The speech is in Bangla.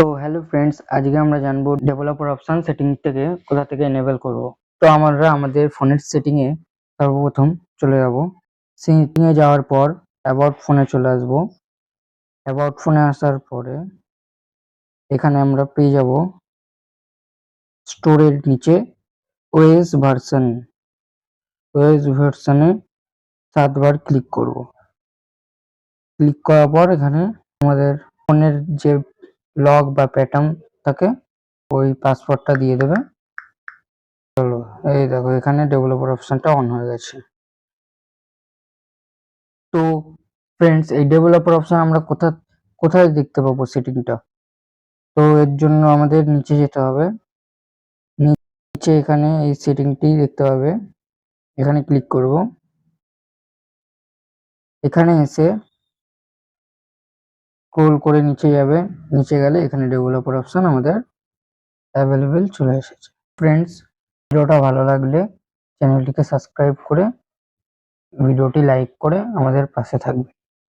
তো হ্যালো ফ্রেন্ডস আজকে আমরা জানব ডেভেলপার অপশন সেটিং থেকে কোথা থেকে এনেবল করব। তো আমরা আমাদের ফোনের সেটিং এ সর্বপ্রথম চলে যাব। সেটিং এ যাওয়ার পর অ্যাবাউট ফোনে চলে আসব। অ্যাবাউট ফোনে আসার পরে এখানে আমরা পেয়ে যাব স্টোরের নিচে ওএস ভার্সন ওএস ভার্সনে সাতবার ক্লিক করব। ক্লিক করার পর এখানে আমাদের ফোনের যে লক বা প্যাটার্ন থাকে ওই পাসওয়ার্ডটা দিয়ে দেবে। চলো, এই দেখো, এখানে ডেভেলপার অপশনটা অন হয়ে গেছে। তো ফ্রেন্ডস এই ডেভেলপার অপশন আমরা কোথা, কোথায় দেখতে পাবো সেটিংটা তো এর জন্য আমাদের নিচে যেতে হবে। নিচে এখানে এই সেটিংটি দেখতে পাবে এখানে ক্লিক করব। এখানে এসে স্ক্রোল করে নিচে যাবে। নিচে গেলে এখানে ডেভেলপার অপশান আমাদের অ্যাভেলেবেল চলে এসেছে। ফ্রেন্ডস ভিডিওটা ভালো লাগলে চ্যানেলটিকে সাবস্ক্রাইব করে, ভিডিওটি লাইক করে আমাদের পাশে থাকবে।